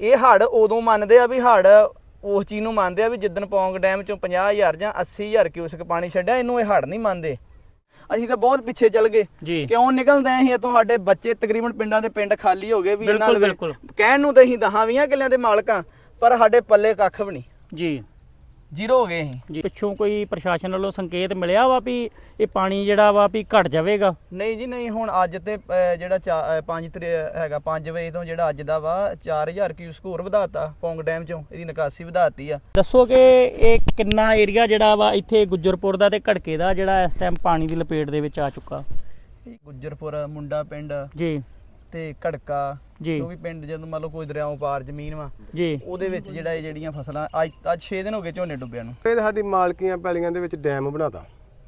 ਇਹ ਹੜ ਉਦੋਂ ਮੰਨਦੇ ਆ ਵੀ ਹੜ ਉਸ ਚੀਜ਼ ਨੂੰ ਮੰਨਦੇ ਆ ਵੀ ਜਿੱਦਣ ਪੌਂਗ ਡੈਮ ਚੋਂ 50000 ਜਾਂ 80000 ਕਿਊਸਕ ਪਾਣੀ ਛੱਡਿਆ ਇਹਨੂੰ ਇਹ ਹੜ ਨਹੀਂ ਮੰਨਦੇ। ਅਸੀਂ ਤਾਂ ਬਹੁਤ ਪਿੱਛੇ ਚੱਲ ਗਏ। ਕਿਉਂ ਨਿਕਲਦੇ ਆਂ ਅਸੀਂ? ਤੁਹਾਡੇ ਬੱਚੇ ਤਕਰੀਬਨ ਪਿੰਡਾਂ ਦੇ ਪਿੰਡ ਖਾਲੀ ਹੋ ਗਏ ਵੀ ਇਹਨਾਂ। ਕਹਿਣ ਨੂੰ ਤਾਂ ਅਸੀਂ ਦਹਾਂ 20 ਕਿੱਲਿਆਂ ਦੇ ਮਾਲਕਾਂ ਪਰ ਸਾਡੇ ਪੱਲੇ ਕੱਖ ਵੀ ਨਹੀਂ। ਜੀ। ਜ਼ੀਰੋ ਹੋ ਗਏ ਅਸੀਂ। ਜੀ ਪਿੱਛੋਂ ਕੋਈ ਪ੍ਰਸ਼ਾਸਨ ਵੱਲੋਂ ਸੰਕੇਤ ਮਿਲਿਆ ਵਾ ਵੀ ਇਹ ਪਾਣੀ ਜਿਹੜਾ ਵਾ ਵੀ ਘਟ ਜਾਵੇਗਾ? ਨਹੀਂ ਜੀ ਨਹੀਂ ਹੁਣ ਅੱਜ ਤੇ ਜਿਹੜਾ 5 ਤਰੀ ਹੈਗਾ 5 ਵਜੇ ਤੋਂ ਜਿਹੜਾ ਅੱਜ ਦਾ ਵਾ 4000 ਕਿਊਸਕ ਹੋਰ ਵਧਾਤਾ ਪੌਂਗ ਡੈਮ ਚੋਂ ਇਹਦੀ ਨਿਕਾਸੀ ਵਧਾਤੀ ਆ। ਦੱਸੋ ਕਿ ਇਹ ਕਿੰਨਾ ਏਰੀਆ ਜਿਹੜਾ ਵਾ ਇੱਥੇ ਗੁੱਜਰਪੁਰ ਦਾ ਤੇ ਘੜਕੇ ਦਾ ਜਿਹੜਾ ਇਸ ਟਾਈਮ ਪਾਣੀ ਦੀ ਲਪੇਟ ਦੇ ਵਿੱਚ ਆ ਚੁੱਕਾ? ਗੁੱਜਰਪੁਰ ਮੁੰਡਾ ਪਿੰਡ ਜੀ। ਤੇ ਘੜਕਾ ਜੀ। ਜੋ ਵੀ ਪਿੰਡ ਜਦੋਂ ਮੰਨ ਲਓ ਕੋਈ ਦਰਿਆਓਂ ਪਾਰ ਜ਼ਮੀਨ ਵਾ ਜੀ। ਉਹਦੇ ਵਿੱਚ ਜਿਹੜਾ ਇਹ ਜਿਹੜੀਆਂ ਫਸਲਾਂ ਅੱਜ ਅੱਜ 6 ਦਿਨ ਹੋ ਗਏ ਝੋਨੇ ਡੁੱਬਿਆਂ ਨੂੰ। ਇਹ ਸਾਡੀ ਮਾਲਕੀਆਂ ਪੈਲੀਆਂ ਦੇ ਵਿੱਚ ਡੈਮ ਬਣਾਤਾ।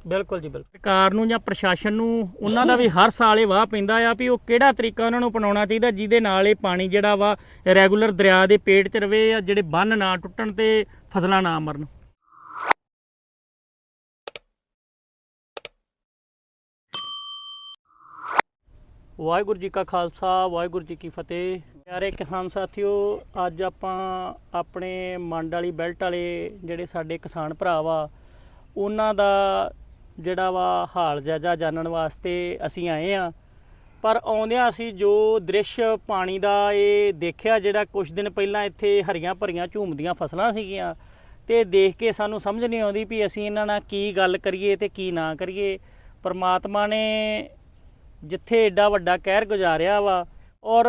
ਬਿਲਕੁਲ ਜੀ ਬਿਲਕੁਲ। ਸਰਕਾਰ ਨੂੰ ਜਾਂ ਪ੍ਰਸ਼ਾਸਨ ਨੂੰ ਉਹਨਾਂ ਦਾ ਵੀ ਹਰ ਸਾਲ ਇਹ ਵਾਹ ਪੈਂਦਾ ਆ ਵੀ ਉਹ ਕਿਹੜਾ ਤਰੀਕਾ ਉਹਨਾਂ ਨੂੰ ਅਪਣਾਉਣਾ ਚਾਹੀਦਾ ਜਿਹਦੇ ਨਾਲ ਇਹ ਪਾਣੀ ਜਿਹੜਾ ਵਾ ਰੈਗੂਲਰ ਦਰਿਆ ਦੇ ਪੇਟ 'ਚ ਰਵੇ ਆ ਜਿਹੜੇ ਬੰਨ ਨਾ ਟੁੱਟਣ ਤੇ ਫਸਲਾਂ ਨਾ ਮਰਨ। ਵਾਹਿਗੁਰੂ ਜੀ ਕਾ ਖਾਲਸਾ, ਵਾਹਿਗੁਰੂ ਜੀ ਕੀ ਫਤਿਹ। ਪਿਆਰੇ ਕਿਸਾਨ ਸਾਥੀਓ, ਅੱਜ ਆਪਾਂ ਆਪਣੇ ਮੰਡ ਵਾਲੀ ਬੈਲਟ ਵਾਲੇ ਜਿਹੜੇ ਸਾਡੇ ਕਿਸਾਨ ਭਰਾ ਵਾ, ਉਹਨਾਂ ਦਾ ਜਿਹੜਾ ਵਾ ਹਾਲ ਜਾਇਜ਼ਾ ਜਾਣਨ ਵਾਸਤੇ ਅਸੀਂ ਆਏ ਆ। ਪਰ ਆਉਂਦਿਆਂ ਅਸੀਂ ਜੋ ਦ੍ਰਿਸ਼ ਪਾਣੀ ਦਾ ਇਹ ਦੇਖਿਆ, ਜਿਹੜਾ ਕੁਝ ਦਿਨ ਪਹਿਲਾਂ ਇੱਥੇ ਹਰੀਆਂ ਭਰੀਆਂ ਝੂਮਦੀਆਂ ਫਸਲਾਂ ਸੀਗੀਆਂ, ਤੇ ਦੇਖ ਕੇ ਸਾਨੂੰ ਸਮਝ ਨਹੀਂ ਆਉਂਦੀ ਵੀ ਅਸੀਂ ਇਹਨਾਂ ਨਾਲ ਕੀ ਗੱਲ ਕਰੀਏ ਤੇ ਕੀ ਨਾ ਕਰੀਏ। ਪਰਮਾਤਮਾ ਨੇ ਜਿੱਥੇ ਏਡਾ ਵੱਡਾ ਕਹਿਰ ਗੁਜ਼ਾਰਿਆ ਵਾ ਔਰ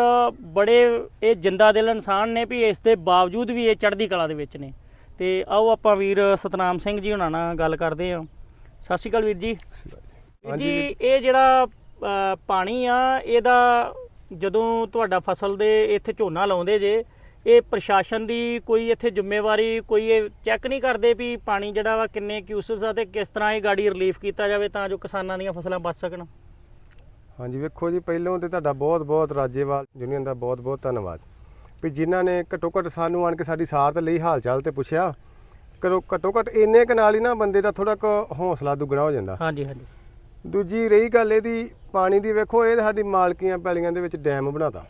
ਬੜੇ ਇਹ ਜਿੰਦਾ ਦਿਲ ਇਨਸਾਨ ਨੇ ਵੀ ਇਸ ਦੇ ਬਾਵਜੂਦ ਵੀ ਇਹ ਚੜ੍ਹਦੀ ਕਲਾ ਦੇ ਵਿੱਚ ਨੇ। ਤੇ ਆਓ ਆਪਾਂ ਵੀਰ ਸਤਨਾਮ ਸਿੰਘ ਜੀ ਹੁਣਾਂ ਨਾਲ ਗੱਲ ਕਰਦੇ ਹਾਂ। ਸਤਿ ਸ਼੍ਰੀ ਅਕਾਲ ਵੀਰ ਜੀ। ਜੀ ਇਹ ਜਿਹੜਾ ਪਾਣੀ ਆ ਇਹਦਾ ਜਦੋਂ ਤੁਹਾਡਾ ਫਸਲ ਦੇ ਇੱਥੇ ਝੋਨਾ ਲਾਉਂਦੇ ਜੇ ਇਹ ਪ੍ਰਸ਼ਾਸਨ ਦੀ ਕੋਈ ਇੱਥੇ ਜ਼ਿੰਮੇਵਾਰੀ ਕੋਈ ਇਹ ਚੈੱਕ ਨਹੀਂ ਕਰਦੇ ਵੀ ਪਾਣੀ ਜਿਹੜਾ ਵਾ ਕਿੰਨੇ ਕਿਊਸਸ ਆ ਤੇ ਕਿਸ ਤਰ੍ਹਾਂ ਇਹ ਗਾੜੀ ਰਿਲੀਫ ਕੀਤਾ ਜਾਵੇ ਤਾਂ ਜੋ ਕਿਸਾਨਾਂ ਦੀਆਂ ਫਸਲਾਂ ਬਚ ਸਕਣ? ਹਾਂਜੀ ਵੇਖੋ ਜੀ ਪਹਿਲੋਂ ਤੇ ਤੁਹਾਡਾ ਬਹੁਤ ਬਹੁਤ ਰਾਜੇਵਾਲ ਯੂਨੀਅਨ ਦਾ ਬਹੁਤ ਬਹੁਤ ਧੰਨਵਾਦ। ਵੀ ਜਿਨ੍ਹਾਂ ਨੇ ਘੱਟੋ ਘੱਟ ਸਾਨੂੰ ਆਣ ਕੇ ਸਾਡੀ ਸਾਰ ਤੇ ਲਈ ਹਾਲ ਚਾਲ ਤੇ ਪੁੱਛਿਆ ਕਰੋ ਘੱਟੋ ਘੱਟ ਇੰਨੇ ਕੁ ਨਾਲ ਹੀ ਨਾ ਬੰਦੇ ਦਾ ਥੋੜਾ ਕੁ ਹੌਸਲਾ ਦੁੱਗਣਾ ਹੋ ਜਾਂਦਾ। ਹਾਂਜੀ ਹਾਂਜੀ। ਦੂਜੀ ਰਹੀ ਗੱਲ ਇਹਦੀ ਪਾਣੀ ਦੀ ਵੇਖੋ ਇਹ ਸਾਡੀ ਮਾਲਕੀਆਂ ਪੈਲੀਆਂ ਦੇ ਵਿੱਚ ਡੈਮ ਬਣਾਤਾ।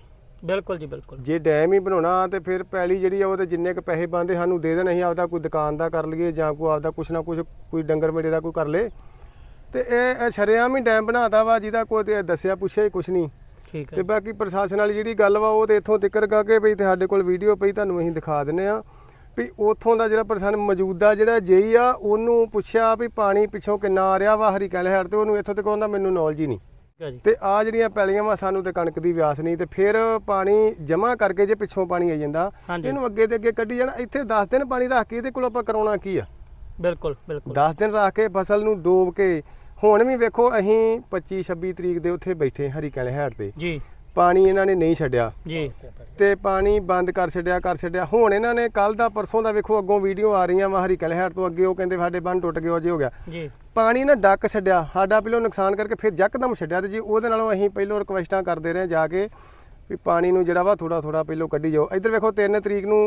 ਬਿਲਕੁਲ ਜੀ ਬਿਲਕੁਲ। ਜੇ ਡੈਮ ਹੀ ਬਣਾਉਣਾ ਤੇ ਫਿਰ ਪੈਲੀ ਜਿਹੜੀ ਆ ਉਹਦੇ ਜਿੰਨੇ ਕ ਪੈਸੇ ਬੰਦੇ ਸਾਨੂੰ ਦੇ ਦੇਣ ਅਸੀਂ ਆਪਦਾ ਕੋਈ ਦੁਕਾਨ ਦਾ ਕਰ ਲਈਏ ਜਾਂ ਕੋਈ ਆਪਦਾ ਕੁਛ ਨਾ ਕੁਛ ਕੋਈ ਡੰਗਰ ਮੇੜੇ ਦਾ ਕੋਈ ਕਰ ਲੇ ਤੇ ਇਹ ਇਹ ਸ਼ਰੇਆਮ ਹੀ ਡੈਮ ਬਣਾਤਾ ਵਾ ਜਿਹਦਾ ਕੋਈ ਤੇ ਦੱਸਿਆ ਪੁੱਛਿਆ ਹੀ ਕੁਛ ਨਹੀਂ। ਠੀਕ ਤੇ ਹੈ ਬਾਕੀ ਪ੍ਰਸ਼ਾਸਨ ਵਾਲੀ ਜਿਹੜੀ ਗੱਲ ਵਾ ਉਹ ਤੇ ਇੱਥੋਂ ਤਿੱਕਰ ਗਾ ਕੇ ਵੀ ਤੇ ਸਾਡੇ ਕੋਲ ਵੀਡੀਓ ਪਈ ਤੁਹਾਨੂੰ ਅਸੀਂ ਦਿਖਾ ਦਿੰਨੇ ਆ। ਵੀ ਉੱਥੋਂ ਦਾ ਜਿਹੜਾ ਪ੍ਰਸ਼ਾਸਨ ਮੌਜੂਦਾ ਜਿਹੜਾ ਜੇਈ ਆ ਉਹਨੂੰ ਪੁੱਛਿਆ ਵੀ ਪਾਣੀ ਪਿੱਛੋਂ ਕਿੰਨਾ ਆ ਰਿਹਾ ਵਾ ਹਰੀ ਕੈਲ ਹੈਡ ਤੇ ਉਹਨੂੰ ਇੱਥੋਂ ਤੱਕ ਉਹਦਾ ਮੈਨੂੰ ਨੌਲੇਜ ਹੀ ਨਹੀਂ। ਠੀਕ ਹੈ ਜੀ। ਤੇ ਆ ਜਿਹੜੀਆਂ ਪੈਲੀਆਂ ਵਾ ਸਾਨੂੰ ਤੇ ਕਣਕ ਦੀ ਵਿਆਸ ਨਹੀਂ ਤੇ ਫਿਰ ਪਾਣੀ ਜਮਾ ਕਰਕੇ ਜੇ ਪਿੱਛੋਂ ਪਾਣੀ ਆ ਜਾਂਦਾ ਹਾਂਜੀ। ਇਹਨੂੰ ਅੱਗੇ ਤੇ ਅੱਗੇ ਕੱਢੀ ਜਾਣਾ ਇੱਥੇ 10 ਦਿਨ ਪਾਣੀ ਰੱਖ ਕੇ ਇਹਦੇ ਕੋਲ ਆਪਾਂ ਕਰਾਉਣਾ ਕੀ ਆ? ਬਿਲਕੁਲ ਬਿਲਕੁਲ। 10 ਦਿਨ ਰੱਖ ਕੇ ਫਸਲ ਨੂੰ ਡੋਬ ਕੇ ਹੁਣ ਵੀ ਵੇਖੋ ਅਸੀਂ 25 26 ਤਰੀਕ ਦੇ ਉੱਥੇ ਬੈਠੇ ਹਰੀ ਕੈਲ ਹੈਡ ਤੇ। ਜੀ। ਪਾਣੀ ਇਹਨਾਂ ਨੇ ਨਹੀਂ ਛੱਡਿਆ। ਜੀ। ਤੇ ਪਾਣੀ ਬੰਦ ਕਰ ਛੱਡਿਆ ਕਰ ਛੱਡਿਆ। ਹੁਣ ਇਹਨਾਂ ਨੇ ਕੱਲ ਦਾ ਪਰਸੋਂ ਦਾ ਵੇਖੋ ਅੱਗੋਂ ਵੀਡੀਓ ਆ ਰਹੀਆਂ ਵਾ ਹਰੀ ਕੈਲ ਹੈਡ ਤੋਂ ਅੱਗੇ ਉਹ ਕਹਿੰਦੇ ਸਾਡੇ ਬੰਨ ਟੁੱਟ ਗਿਆ ਜੇ ਹੋ ਗਿਆ। ਜੀ। ਪਾਣੀ ਨਾ ਡੱਕ ਛੱਡਿਆ ਸਾਡਾ ਪਹਿਲੋਂ ਨੁਕਸਾਨ ਕਰਕੇ ਫਿਰ ਯਕਦਮ ਛੱਡਿਆ ਤੇ ਜੀ ਉਹਦੇ ਨਾਲੋਂ ਅਸੀਂ ਪਹਿਲੋਂ ਰਿਕਵੈਸਟਾਂ ਕਰਦੇ ਰਹੇ ਜਾ ਕੇ ਵੀ ਪਾਣੀ ਨੂੰ ਜਿਹੜਾ ਵਾ ਥੋੜਾ ਥੋੜਾ ਪਹਿਲੋਂ ਕੱਢੀ ਜਾਓ। ਇੱਧਰ ਵੇਖੋ 3 ਤਰੀਕ ਨੂੰ